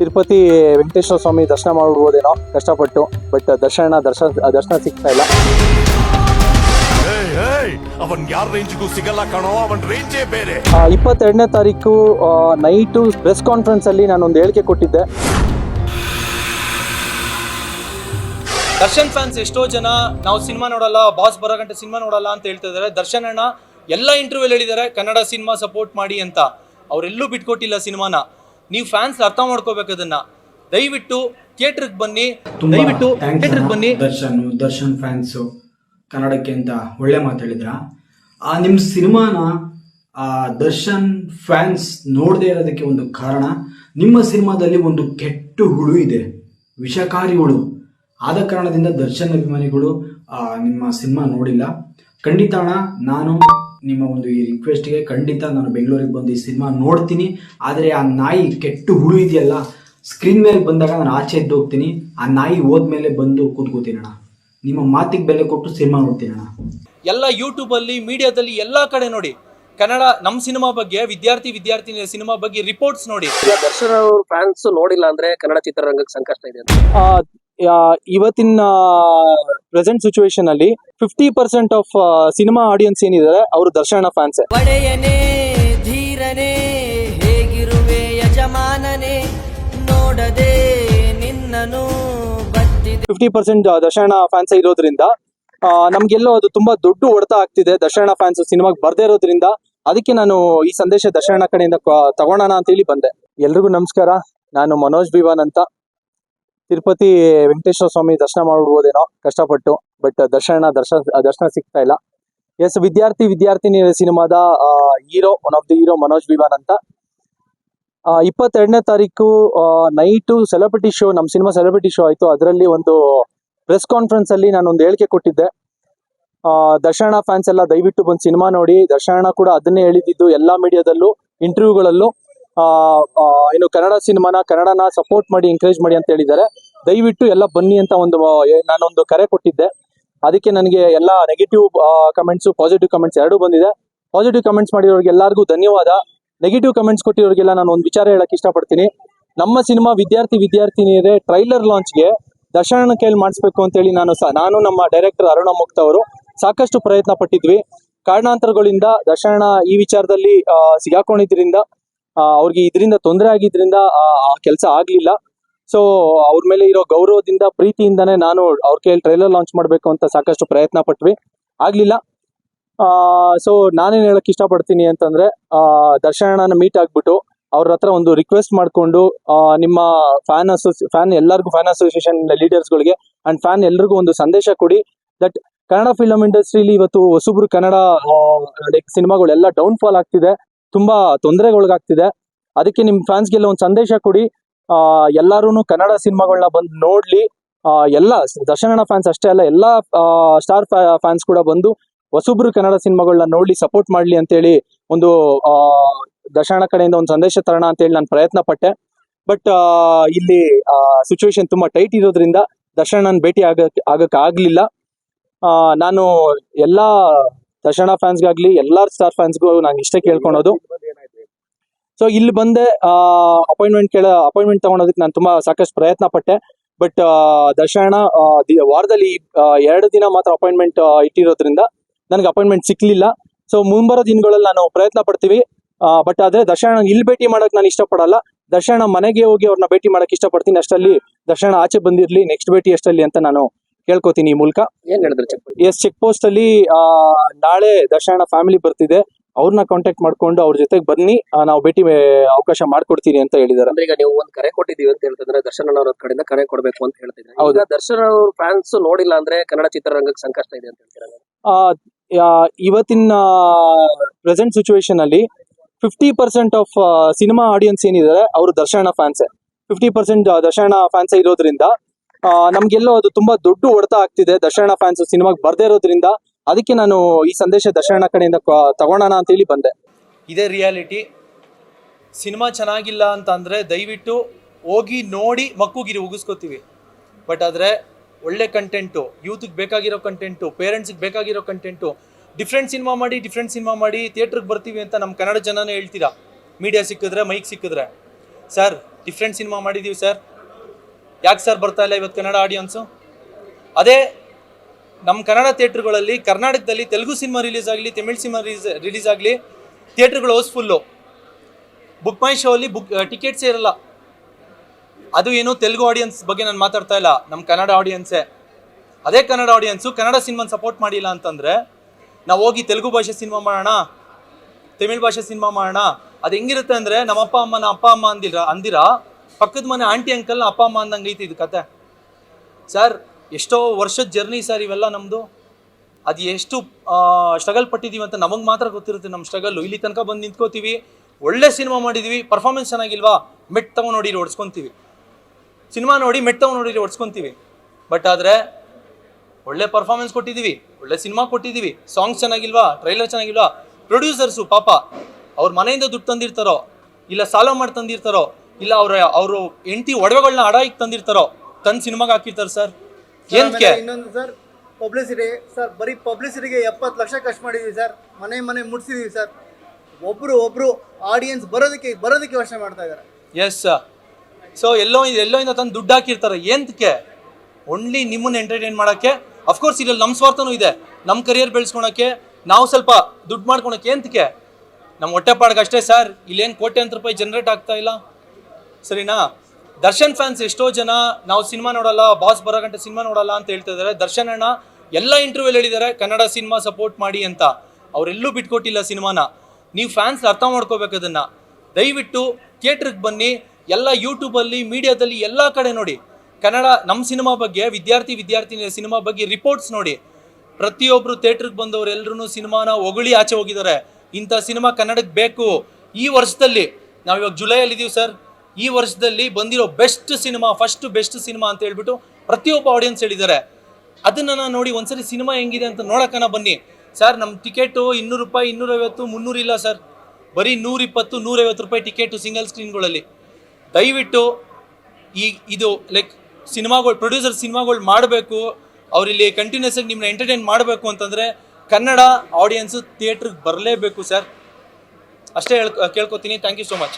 ತಿರುಪತಿ ವೆಂಕಟೇಶ್ವರ ಸ್ವಾಮಿ ದರ್ಶನ ಮಾಡಿರ್ಬೋದೇನೋ ಕಷ್ಟಪಟ್ಟು ಬಟ್ ದರ್ಶನ ದರ್ಶನ ದರ್ಶನ ಸಿಗ್ತಾ ಇಲ್ಲ. ಏಯ್, ಏಯ್, ಅವನ್ ಯಾರ ರೇಂಜ್ಗೂ ಸಿಗಲ್ಲ ಕಣೋ ಅವನ್ ರೇಂಜೇ ಬೇರೆ. ಇಪ್ಪತ್ತೆರಡನೇ ತಾರೀಕು ನೈಟು ಪ್ರೆಸ್ ಕಾನ್ಫರೆನ್ಸ್ ಅಲ್ಲಿ ನಾನೊಂದು ಹೇಳಿಕೆ ಕೊಟ್ಟಿದ್ದೆ. ದರ್ಶನ್ ಫ್ಯಾನ್ಸ್ ಎಷ್ಟೋ ಜನ ನಾವು ಸಿನಿಮಾ ನೋಡಲ್ಲ ಬಾಸ್ ಬರೋ ಗಂಟೆ ಸಿನಿಮಾ ನೋಡಲ್ಲ ಅಂತ ಹೇಳ್ತಾ ಇದ್ದಾರೆ. ದರ್ಶನ್ ಅಣ್ಣ ಎಲ್ಲ ಇಂಟರ್ವ್ಯೂ ಹೇಳಿದ್ದಾರೆ ಕನ್ನಡ ಸಿನಿಮಾ ಸಪೋರ್ಟ್ ಮಾಡಿ ಅಂತ. ಅವರೆಲ್ಲೂ ಬಿಟ್ಕೊಟ್ಟಿಲ್ಲ ಸಿನಿಮಾನ ನೀವು ಫ್ಯಾನ್ಸ್ ಅರ್ಥ ಮಾಡ್ಕೋಬೇಕು ಅದನ್ನ ದಯವಿಟ್ಟು ಥಿಯೇಟರ್ಗೆ ಬನ್ನಿ ದಯವಿಟ್ಟು ಥಿಯೇಟರ್ಗೆ ಬನ್ನಿ. ದರ್ಶನ್ ದರ್ಶನ್ ಫ್ಯಾನ್ಸ್ ಕನ್ನಡಕ್ಕೆ ಅಂತ ಒಳ್ಳೆ ಮಾತಾಡಿದ್ರ ಆ ನಿಮ್ಮ ಸಿನಿಮಾನ ಆ ದರ್ಶನ್ ಫ್ಯಾನ್ಸ್ ನೋಡದೇ ಇರೋದಕ್ಕೆ ಒಂದು ಕಾರಣ ನಿಮ್ಮ ಸಿನಿಮಾದಲ್ಲಿ ಒಂದು ಕೆಟ್ಟ ಹುಳು ಇದೆ ವಿಷಕಾರಿ ಹುಳು ಆದ ಕಾರಣದಿಂದ ದರ್ಶನ್ ಅಭಿಮಾನಿಗಳು ಆ, ನಿಮ್ಮ ಸಿನಿಮಾ ನೋಡಿಲ್ಲ. ಖಂಡಿತ ನಾನು ನಿಮ್ಮ ಒಂದು ಈ ರಿಕ್ವೆಸ್ಟ್ಗೆ ಖಂಡಿತ ನಾನು ಬೆಂಗಳೂರಿಗೆ ಬಂದು ಈ ಸಿನಿಮಾ ನೋಡ್ತೀನಿ. ಆದರೆ ಆ ನಾಯಿ ಕೆಟ್ಟು ಹುಳು ಇದೆಯಲ್ಲ ಸ್ಕ್ರೀನ್ ಮೇಲೆ ಬಂದಾಗ ನಾನು ಆಚೆ ಎದ್ದು ಹೋಗ್ತೀನಿ. ಆ ನಾಯಿ ಹೋದ್ಮೇಲೆ ಬಂದು ಕೂತ್ಕೋತೀನಿ ಅಣ್ಣ. ನಿಮ್ಮ ಮಾತಿಗೆ ಬೆಲೆ ಕೊಟ್ಟು ಸಿನಿಮಾ ನೋಡ್ತೀನಣ ಅಣ್ಣ. ಎಲ್ಲ ಯೂಟ್ಯೂಬಲ್ಲಿ ಮೀಡಿಯಾದಲ್ಲಿ ಎಲ್ಲ ಕಡೆ ನೋಡಿ. ಕನ್ನಡ ನಮ್ಮ ಸಿನಿಮಾ ಬಗ್ಗೆ ವಿದ್ಯಾರ್ಥಿ ವಿದ್ಯಾರ್ಥಿನಿಯ ಸಿನಿಮಾ ಬಗ್ಗೆ ರಿಪೋರ್ಟ್ಸ್ ನೋಡಿ. ಈಗ ದರ್ಶನ್ ಅವ್ರ ಫ್ಯಾನ್ಸ್ ನೋಡಿಲ್ಲ ಅಂದ್ರೆ ಕನ್ನಡ ಚಿತ್ರರಂಗಕ್ಕೆ ಸಂಕಷ್ಟ ಇದೆ ಅಂತ. ಆ, ಯಾ- ಇವತ್ತಿನ ಪ್ರೆಸೆಂಟ್ ಸಿಚುವೇಶನ್ ಅಲ್ಲಿ fifty percent of cinema audience ಏನಿದ್ದಾರೆ ಅವರು ದರ್ಶನ ಫ್ಯಾನ್ಸ್ ಒಡೆಯನೇ ಧೀರನೇ ಹೇಗಿರುವೆ ಯಜಮಾನನೇ ನೋಡದೆ ನಿನ್ನನು ಫಿಫ್ಟಿ ಪರ್ಸೆಂಟ್ ದರ್ಶನ ಫ್ಯಾನ್ಸ್ ಇರೋದ್ರಿಂದ ನಮ್ಗೆಲ್ಲೋ ಅದು ತುಂಬಾ ದೊಡ್ಡ ಹೊಡೆತ ಆಗ್ತಿದೆ ದರ್ಶನ ಫ್ಯಾನ್ಸ್ ಸಿನಿಮಾಗ್ ಬರ್ದೇ ಇರೋದ್ರಿಂದ. ಅದಕ್ಕೆ ನಾನು ಈ ಸಂದೇಶ ದರ್ಶನ ಕಡೆಯಿಂದ ತಗೋಣ ಅಂತ ಹೇಳಿ ಬಂದೆ. ಎಲ್ರಿಗೂ ನಮಸ್ಕಾರ. ನಾನು ಮನೋಜ್ ಬಿವಾನ್ ಅಂತ. ತಿರುಪತಿ ವೆಂಕಟೇಶ್ವರ ಸ್ವಾಮಿ ದರ್ಶನ ಮಾಡ್ಬೋದೇನೋ ಕಷ್ಟಪಟ್ಟು ಬಟ್ ದರ್ಶನ ದರ್ಶನ ದರ್ಶನ ಸಿಗ್ತಾ ಇಲ್ಲ. ಎಸ್ ವಿದ್ಯಾರ್ಥಿ ವಿದ್ಯಾರ್ಥಿನಿ ಸಿನಿಮಾದ hero one of the hero Manoj Bivan ಅಂತ. ಇಪ್ಪತ್ತೆರಡನೇ ತಾರೀಕು ನೈಟು ಸೆಲೆಬ್ರಿಟಿ ಶೋ ನಮ್ಮ ಸಿನಿಮಾ ಸೆಲೆಬ್ರಿಟಿ ಶೋ ಆಯಿತು. ಅದರಲ್ಲಿ ಒಂದು ಪ್ರೆಸ್ ಕಾನ್ಫರೆನ್ಸ್ ಅಲ್ಲಿ ನಾನು ಒಂದು ಹೇಳಿಕೆ ಕೊಟ್ಟಿದ್ದೆ. ದರ್ಶನ ಫ್ಯಾನ್ಸ್ ಎಲ್ಲ ದಯವಿಟ್ಟು ಬಂದು ಸಿನಿಮಾ ನೋಡಿ. ದರ್ಶನ ಕೂಡ ಅದನ್ನೇ ಹೇಳಿದ್ದು ಎಲ್ಲಾ ಮೀಡಿಯಾದಲ್ಲೂ ಇಂಟರ್ವ್ಯೂಗಳಲ್ಲೂ ಏನು ಕನ್ನಡ ಸಿನಿಮಾನ ಕನ್ನಡನ ಸಪೋರ್ಟ್ ಮಾಡಿ ಎಂಕರೇಜ್ ಮಾಡಿ ಅಂತ ಹೇಳಿದ್ದಾರೆ. ದಯವಿಟ್ಟು ಎಲ್ಲ ಬನ್ನಿ ಅಂತ ಒಂದು ನಾನೊಂದು ಕರೆ ಕೊಟ್ಟಿದ್ದೆ. ಅದಕ್ಕೆ ನನಗೆ ಎಲ್ಲ ನೆಗೆಟಿವ್ ಕಮೆಂಟ್ಸ್ ಪಾಸಿಟಿವ್ ಕಮೆಂಟ್ಸ್ ಎರಡೂ ಬಂದಿದೆ. ಪಾಸಿಟಿವ್ ಕಮೆಂಟ್ಸ್ ಮಾಡಿರೋರಿಗೆ ಎಲ್ಲರಿಗೂ ಧನ್ಯವಾದ. ನೆಗೆಟಿವ್ ಕಮೆಂಟ್ಸ್ ಕೊಟ್ಟಿರೋರಿಗೆಲ್ಲ ನಾನು ಒಂದು ವಿಚಾರ ಹೇಳಕ್ ಇಷ್ಟಪಡ್ತೀನಿ. ನಮ್ಮ ಸಿನಿಮಾ ವಿದ್ಯಾರ್ಥಿ, ವಿದ್ಯಾರ್ಥಿನಿಯರೇ ಟ್ರೈಲರ್ ಲಾಂಚ್ಗೆ ದರ್ಶನ ಕೈಲಿ ಮಾಡಿಸ್ಬೇಕು ಅಂತೇಳಿ ನಾನು ಸಹ ನಾನು ನಮ್ಮ ಡೈರೆಕ್ಟರ್ ಅರುಣ ಮುಕ್ತ ಅವರು ಸಾಕಷ್ಟು ಪ್ರಯತ್ನ ಪಟ್ಟಿದ್ವಿ. ಕಾರಣಾಂತರಗಳಿಂದ ದರ್ಶನ ಈ ವಿಚಾರದಲ್ಲಿ ಸಿಗಾಕೊಂಡಿದ್ರಿಂದ ಅವ್ರಿಗೆ ಇದರಿಂದ ತೊಂದರೆ ಆಗಿದ್ರಿಂದ ಆ ಕೆಲಸ ಆಗ್ಲಿಲ್ಲ. ಸೊ ಅವ್ರ ಮೇಲೆ ಇರೋ ಗೌರವದಿಂದ ಪ್ರೀತಿಯಿಂದಾನೇ ನಾನು ಅವ್ರ ಕೈಯಲ್ಲಿ ಟ್ರೈಲರ್ ಲಾಂಚ್ ಮಾಡಬೇಕು ಅಂತ ಸಾಕಷ್ಟು ಪ್ರಯತ್ನ ಪಟ್ವಿ. ಆಗ್ಲಿಲ್ಲ. ಸೊ ನಾನೇನ್ ಹೇಳಕ್ ಇಷ್ಟಪಡ್ತೀನಿ ಅಂತಂದ್ರೆ ಆ, ದರ್ಶನನ ಮೀಟ್ ಆಗ್ಬಿಟ್ಟು ಅವ್ರ ಹತ್ರ ಒಂದು ರಿಕ್ವೆಸ್ಟ್ ಮಾಡ್ಕೊಂಡು ನಿಮ್ಮ ಫ್ಯಾನ್ ಅಸೋಸಿ ಫ್ಯಾನ್ ಎಲ್ಲರಿಗೂ ಫ್ಯಾನ್ ಅಸೋಸಿಯೇಷನ್ ಲೀಡರ್ಸ್ಗಳಿಗೆ ಅಂಡ್ ಫ್ಯಾನ್ ಎಲ್ರಿಗೂ ಒಂದು ಸಂದೇಶ ಕೊಡಿ ದಟ್ ಕನ್ನಡ ಫಿಲಂ ಇಂಡಸ್ಟ್ರಿಲಿ ಇವತ್ತು ಹೊಸಬ್ರು ಕನ್ನಡ ಸಿನಿಮಾಗಳೆಲ್ಲ ಡೌನ್ ಫಾಲ್ ಆಗ್ತಿದೆ. ತುಂಬಾ ತೊಂದರೆಗೊಳಗಾಗ್ತಿದೆ. ಅದಕ್ಕೆ ನಿಮ್ ಫ್ಯಾನ್ಸ್ಗೆಲ್ಲ ಒಂದು ಸಂದೇಶ ಕೊಡಿ. ಆ, ಎಲ್ಲಾರು ಕನ್ನಡ ಸಿನಿಮಾಗಳನ್ನ ಬಂದು ನೋಡ್ಲಿ. ಆ, ಎಲ್ಲ ದರ್ಶನ ಫ್ಯಾನ್ಸ್ ಅಷ್ಟೇ ಅಲ್ಲ ಎಲ್ಲಾ ಸ್ಟಾರ್ ಫ್ಯಾನ್ಸ್ ಕೂಡ ಬಂದು ಹೊಸಬ್ರು ಕನ್ನಡ ಸಿನಿಮಾಗಳನ್ನ ನೋಡ್ಲಿ ಸಪೋರ್ಟ್ ಮಾಡ್ಲಿ ಅಂತೇಳಿ ಒಂದು ಆ, ದರ್ಶನ ಕಡೆಯಿಂದ ಒಂದು ಸಂದೇಶ ತರೋಣ ಅಂತೇಳಿ ನಾನು ಪ್ರಯತ್ನ ಪಟ್ಟೆ ಬಟ್ ಇಲ್ಲಿ ಸಿಚುವೇಶನ್ ತುಂಬಾ ಟೈಟ್ ಇರೋದ್ರಿಂದ ದರ್ಶನ ಭೇಟಿ ಆಗ ಆಗಕ್ಕೆ ಆಗ್ಲಿಲ್ಲ ನಾನು ಎಲ್ಲಾ ದರ್ಶನ ಫ್ಯಾನ್ಸ್ಗಾಗ್ಲಿ ಎಲ್ಲಾ ಸ್ಟಾರ್ ಫ್ಯಾನ್ಸ್ಗೂ ನಾನು ಇಷ್ಟೇ ಕೇಳ್ಕೊಳೋದು. ಸೊ ಇಲ್ಲಿ ಬಂದೆ ಅಪಾಯಿಂಟ್ಮೆಂಟ್ ಕೇಳ ಅಪಾಯಿಂಟ್ಮೆಂಟ್ ತಗೊಳೋದಕ್ಕೆ ನಾನು ತುಂಬಾ ಸಾಕಷ್ಟು ಪ್ರಯತ್ನ ಪಟ್ಟೆ. ಬಟ್ ದರ್ಶನ ಆ, ದಿ- ವಾರದಲ್ಲಿ ಎರಡು ದಿನ ಮಾತ್ರ ಅಪಾಯಿಂಟ್ಮೆಂಟ್ ಇಟ್ಟಿರೋದ್ರಿಂದ ನನಗೆ ಅಪಾಯಿಂಟ್ಮೆಂಟ್ ಸಿಕ್ಲಿಲ್ಲ. ಸೊ ಮುಂಬರೋ ದಿನಗಳಲ್ಲಿ ನಾನು ಪ್ರಯತ್ನ ಪಡ್ತೀವಿ. ಬಟ್ ಆದ್ರೆ ದರ್ಶನ ಇಲ್ಲಿ ಭೇಟಿ ಮಾಡಕ್ ನಾನು ಇಷ್ಟಪಡಲ್ಲ. ದರ್ಶನ ಮನೆಗೆ ಹೋಗಿ ಅವ್ರನ್ನ ಭೇಟಿ ಮಾಡಕ್ ಇಷ್ಟಪಡ್ತೀನಿ. ಅಷ್ಟಲ್ಲಿ ದರ್ಶನ ಆಚೆ ಬಂದಿರ್ಲಿ ನೆಕ್ಸ್ಟ್ ಭೇಟಿ ಅಷ್ಟಲ್ಲಿ ಅಂತ ನಾನು ಕೇಳ್ಕೊತೀನಿ ಈ ಮೂಲಕ. ಏನ್ ಹೇಳಿದ್ರು ಚೆಕ್ ಎಸ್ ಚೆಕ್ ಪೋಸ್ಟ್ ಅಲ್ಲಿ ಆ, ನಾಳೆ ದರ್ಶನ ಫ್ಯಾಮಿಲಿ ಬರ್ತಿದೆ. ಅವ್ರನ್ನ ಕಾಂಟ್ಯಾಕ್ಟ್ ಮಾಡ್ಕೊಂಡು ಅವ್ರ ಜೊತೆಗೆ ಬನ್ನಿ. ಆ, ನಾವು ಭೇಟಿ ಅವಕಾಶ ಮಾಡ್ಕೊಡ್ತೀನಿ ಅಂತ ಹೇಳಿದ್ದಾರೆ ಅಂದ್ರೆ ಈಗ ನೀವು ಒಂದ್ ಕರೆ ಕೊಟ್ಟಿದೀವಿ ಅಂತ ಹೇಳ್ತಿದ್ರೆ. ದರ್ಶನ ಅವ್ರ ಕಡೆಯಿಂದ ಕರೆ ಕೊಡ್ಬೇಕು ಅಂತ ಹೇಳ್ತಿದ್ರೆ. ಹೌದು. ಈಗ ದರ್ಶನ್ ಅವ್ರ ಫ್ಯಾನ್ಸ್ ನೋಡಿಲ್ಲ ಅಂದ್ರೆ ಕನ್ನಡ ಚಿತ್ರರಂಗಕ್ಕೆ ಸಂಕಷ್ಟ ಇದೆ ಅಂತ ಹೇಳ್ತೀರಾ ಆ, ಯಾ- ಇವತ್ತಿನ ಪ್ರೆಸೆಂಟ್ ಸಿಚುವೇಶನ್ ಅಲ್ಲಿ fifty percent of cinema audience ಏನಿದ್ದಾರೆ ಅವರು Darshan fans fifty percent Darshan fans ಇರೋದ್ರಿಂದ ನಮ್ಗೆಲ್ಲೋ ಅದು ತುಂಬಾ ದೊಡ್ಡ ಹೊಡೆತ ಆಗ್ತಿದೆ. ದಶರಣ ಫ್ಯಾನ್ಸ್ ಸಿನಿಮಾಗೆ ಬರ್ದೇ ಇರೋದ್ರಿಂದ ಅದಕ್ಕೆ ನಾನು ಈ ಸಂದೇಶ ದಶರಣ ಕಡೆಯಿಂದ ತಗೋಣ ಅಂತ ಹೇಳಿ ಬಂದೆ. ಇದೇ ರಿಯಾಲಿಟಿ ಸಿನಿಮಾ ಚೆನ್ನಾಗಿಲ್ಲ ಅಂತ ಅಂದರೆ ದಯವಿಟ್ಟು ಹೋಗಿ ನೋಡಿ ಮಕ್ಕುಗಿರಿ ಉಗಿಸ್ಕೋತೀವಿ. ಬಟ್ ಆದರೆ ಒಳ್ಳೆ ಕಂಟೆಂಟು ಯೂತ್ಗೆ ಬೇಕಾಗಿರೋ ಕಂಟೆಂಟು ಪೇರೆಂಟ್ಸ್ಗೆ ಬೇಕಾಗಿರೋ ಕಂಟೆಂಟು ಡಿಫ್ರೆಂಟ್ ಸಿನಿಮಾ ಮಾಡಿ ಡಿಫ್ರೆಂಟ್ ಸಿನಿಮಾ ಮಾಡಿ ಥಿಯೇಟ್ರಿಗೆ ಬರ್ತೀವಿ ಅಂತ ನಮ್ಮ ಕನ್ನಡ ಜನನೇ ಹೇಳ್ತೀರಾ? ಮೀಡಿಯಾ ಸಿಕ್ಕಿದ್ರೆ ಮೈಕ್ ಸಿಕ್ಕಿದ್ರೆ. ಸರ್ ಡಿಫ್ರೆಂಟ್ ಸಿನಿಮಾ ಮಾಡಿದ್ದೀವಿ ಸರ್ ಯಾಕೆ ಸರ್ ಬರ್ತಾ ಇಲ್ಲ ಇವತ್ತು ಕನ್ನಡ ಆಡಿಯನ್ಸು ಅದೇ ನಮ್ಮ ಕನ್ನಡ ಥಿಯೇಟ್ರ್ಗಳಲ್ಲಿ ಕರ್ನಾಟಕದಲ್ಲಿ ತೆಲುಗು ಸಿನಿಮಾ ರಿಲೀಸ್ ಆಗಲಿ, ತಮಿಳ್ ಸಿನಿಮಾ ರಿಲೀಸ್ ರಿಲೀಸ್ ಆಗಲಿ, ಥಿಯೇಟ್ರ್ಗಳು ಹೌಸ್ಫುಲ್ಲು ಬುಕ್ ಮೈ ಶೋ ಅಲ್ಲಿ ಬುಕ್ ಟಿಕೆಟ್ಸೇ ಇರಲ್ಲ. ಅದು ಏನು ತೆಲುಗು ಆಡಿಯನ್ಸ್ ಬಗ್ಗೆ ನಾನು ಮಾತಾಡ್ತಾ ಇಲ್ಲ. ನಮ್ಮ ಕನ್ನಡ ಆಡಿಯನ್ಸೇ ಅದೇ ಕನ್ನಡ ಆಡಿಯನ್ಸು ಕನ್ನಡ ಸಿನಿಮಾನ ಸಪೋರ್ಟ್ ಮಾಡಿಲ್ಲ ಅಂತಂದರೆ ನಾವು ಹೋಗಿ ತೆಲುಗು ಭಾಷೆ ಸಿನಿಮಾ ಮಾಡೋಣ, ತಮಿಳ್ ಭಾಷೆ ಸಿನಿಮಾ ಮಾಡೋಣ, ಅದು ಹೆಂಗಿರುತ್ತೆ ಅಂದರೆ ನಮ್ಮ ಅಪ್ಪ ಅಮ್ಮನ ಅಪ್ಪ ಅಮ್ಮ ಅಂದಿರ ಅಂದಿರ ಪಕ್ಕದ ಮನೆ ಆಂಟಿ, ಅಂಕಲ್, ಅಪ್ಪ, ಅಮ್ಮ ಅಂದಂಗೆ ಐತಿ ಇದು ಕತೆ. ಸರ್, ಎಷ್ಟೋ ವರ್ಷದ ಜರ್ನಿ ಸರ್ ಇವೆಲ್ಲ ನಮ್ಮದು ಅದು ಎಷ್ಟು ಸ್ಟ್ರಗಲ್ ಪಟ್ಟಿದ್ದೀವಿ ಅಂತ ನಮಗೆ ಮಾತ್ರ ಗೊತ್ತಿರುತ್ತೆ. ನಮ್ಮ ಸ್ಟ್ರಗಲ್ಲು ಇಲ್ಲಿ ತನಕ ಬಂದು ನಿಂತ್ಕೋತೀವಿ. ಒಳ್ಳೆ ಸಿನಿಮಾ ಮಾಡಿದ್ದೀವಿ ಪರ್ಫಾರ್ಮೆನ್ಸ್ ಚೆನ್ನಾಗಿಲ್ವಾ? ಮೆಟ್ ನೋಡಿ ಓಡಿಸ್ಕೊತೀವಿ. ಸಿನಿಮಾ ನೋಡಿ ಮೆಟ್ ನೋಡಿ ಓಡಿಸ್ಕೊತೀವಿ. ಬಟ್ ಆದರೆ, ಒಳ್ಳೆ ಪರ್ಫಾರ್ಮೆನ್ಸ್ ಕೊಟ್ಟಿದ್ದೀವಿ ಒಳ್ಳೆ ಸಿನಿಮಾ ಕೊಟ್ಟಿದ್ದೀವಿ ಸಾಂಗ್ಸ್ ಚೆನ್ನಾಗಿಲ್ವಾ? ಟ್ರೈಲರ್ ಚೆನ್ನಾಗಿಲ್ವಾ? ಪ್ರೊಡ್ಯೂಸರ್ಸು ಪಾಪ, ಅವ್ರ ಮನೆಯಿಂದ ದುಡ್ಡು ತಂದಿರ್ತಾರೋ? ಇಲ್ಲ ಸಾಲ ಮಾಡಿ ತಂದಿರ್ತಾರೋ? ಇಲ್ಲ ಅವ್ರ ಅವರು ಎಂಟಿ ಒಡವೆಗಳನ್ನ ಅಡಾಯಿಗೆ ತಂದಿರ್ತಾರೋ? ತಂದು ಸಿನಿಮಾಗೆ ಹಾಕಿರ್ತಾರೆ ಸರ್. ಏನಕ್ಕೆ ಇನ್ನೊಂದು ಸರ್ ಪಬ್ಲಿಸಿಟಿ ಸರ್ ಬರೀ ಪಬ್ಲಿಸಿಟಿಗೆ ಎಪ್ಪತ್ತು ಲಕ್ಷ ಖರ್ಚು ಮಾಡಿದೀವಿ ಸರ್. ಮನೆ ಮನೆ ಮುಟ್ಸಿದೀವಿ ಸರ್. ಒಬ್ರು ಒಬ್ರು ಆಡಿಯನ್ಸ್ ಬರೋದಕ್ಕೆ ಬರೋದಕ್ಕೆ ಯೋಚನೆ ಮಾಡ್ತಾ ಇದ್ದಾರೆ. ಎಸ್ ಸೊ ಎಲ್ಲೋ ಎಲ್ಲೋ ಇಂದ ತಂದು ದುಡ್ಡು ಹಾಕಿರ್ತಾರೆ. ಏನಕ್ಕೆ ಓನ್ಲಿ ನಿಮ್ಮನ್ನ ಎಂಟರ್ಟೈನ್ ಮಾಡೋಕ್ಕೆ. ಅಫ್ಕೋರ್ಸ್ ಇಲ್ಲಿ ನಮ್ಮ ಸ್ವಾರ್ಥನೂ ಇದೆ. ನಮ್ಮ ಕರಿಯರ್ ಬೆಳೆಸ್ಕೊಳಕ್ಕೆ. ನಾವು ಸ್ವಲ್ಪ ದುಡ್ಡು ಮಾಡ್ಕೊಳಕ್ಕೆ. ಏನಕ್ಕೆ ನಮ್ಮ ಹೊಟ್ಟೆಪಾಡ್ಗೆ ಅಷ್ಟೇ ಸರ್ ಇಲ್ಲೇನು ಕೋಟ್ಯಾಂತರ ರೂಪಾಯಿ ಜನರೇಟ್ ಆಗ್ತಾ ಇಲ್ಲ? ಸರಿನಾ? ದರ್ಶನ್ ಫ್ಯಾನ್ಸ್ ಎಷ್ಟೋ ಜನ ನಾವು ಸಿನಿಮಾ ನೋಡಲ್ಲ ಬಾಸ್ ಬರೋ ಗಂಟೆ ಸಿನಿಮಾ ನೋಡಲ್ಲ ಅಂತ ಹೇಳ್ತಾ ಇದ್ದಾರೆ ದರ್ಶನ್ ಅಣ್ಣ ಎಲ್ಲ ಇಂಟರ್ವ್ಯೂಲ್ ಹೇಳಿದ್ದಾರೆ, ಕನ್ನಡ ಸಿನಿಮಾ ಸಪೋರ್ಟ್ ಮಾಡಿ ಅಂತ. ಅವರೆಲ್ಲೂ ಬಿಟ್ಕೊಟ್ಟಿಲ್ಲ ಸಿನಿಮಾನ. ನೀವು ಫ್ಯಾನ್ಸ್ ಅರ್ಥ ಮಾಡ್ಕೋಬೇಕು ಅದನ್ನ. ದಯವಿಟ್ಟು ಥಿಯೇಟ್ರಿಗೆ ಬನ್ನಿ, ಎಲ್ಲ ಯೂಟ್ಯೂಬಲ್ಲಿ ಮೀಡಿಯಾದಲ್ಲಿ ಎಲ್ಲ ಕಡೆ ನೋಡಿ. ಕನ್ನಡ ನಮ್ಮ ಸಿನಿಮಾ ಬಗ್ಗೆ, ವಿದ್ಯಾರ್ಥಿ ವಿದ್ಯಾರ್ಥಿನಿಯ ಸಿನಿಮಾ ಬಗ್ಗೆ ರಿಪೋರ್ಟ್ಸ್ ನೋಡಿ. ಪ್ರತಿಯೊಬ್ಬರು ಥಿಯೇಟ್ರಿಗೆ ಬಂದವರು ಎಲ್ಲರೂ ಸಿನಿಮಾನ ಹೊಗಳಿ ಆಚೆ ಹೋಗಿದ್ದಾರೆ. ಇಂಥ ಸಿನಿಮಾ ಕನ್ನಡಕ್ಕೆ ಬೇಕು. ಈ ವರ್ಷದಲ್ಲಿ, ನಾವು ಇವಾಗ ಜುಲೈಯಲ್ಲಿ ಇದ್ದೀವಿ ಸರ್. ಈ ವರ್ಷದಲ್ಲಿ ಬಂದಿರೋ best cinema first best cinema ಅಂತ ಹೇಳ್ಬಿಟ್ಟು ಪ್ರತಿಯೊಬ್ಬ ಆಡಿಯನ್ಸ್ ಹೇಳಿದ್ದಾರೆ. ಅದನ್ನ ನಾನು ನೋಡಿ ಒಂದ್ಸರಿ ಸಿನಿಮಾ ಹೆಂಗಿದೆ ಅಂತ ನೋಡೋಕ್ಕನ ಬನ್ನಿ. ಸರ್ ನಮ್ಮ ಟಿಕೆಟು ಇನ್ನೂರು ರೂಪಾಯಿ, ಇನ್ನೂರೈವತ್ತು, ಮುನ್ನೂರು ಇಲ್ಲ ಸರ್ ಬರೀ ನೂರಿಪ್ಪತ್ತು, ನೂರೈವತ್ತು ರೂಪಾಯಿ ಟಿಕೆಟು ಸಿಂಗಲ್ ಸ್ಕ್ರೀನ್ಗಳಲ್ಲಿ ದಯವಿಟ್ಟು ಈ, ಇದು ಲೈಕ್ ಸಿನಿಮಾಗಳು ಪ್ರೊಡ್ಯೂಸರ್ ಸಿನಿಮಾಗಳು ಮಾಡಬೇಕು. ಅವರಿಲ್ಲಿ ಕಂಟಿನ್ಯೂಸ್ ಆಗಿ ನಿಮ್ಮನ್ನ ಎಂಟರ್ಟೈನ್ ಮಾಡಬೇಕು ಅಂತಂದರೆ ಕನ್ನಡ ಆಡಿಯನ್ಸು ಥಿಯೇಟ್ರಿಗೆ ಬರಲೇಬೇಕು ಸರ್ ಅಷ್ಟೇ ಹೇಳ್ ಕೇಳ್ಕೊತೀನಿ. Thank you so much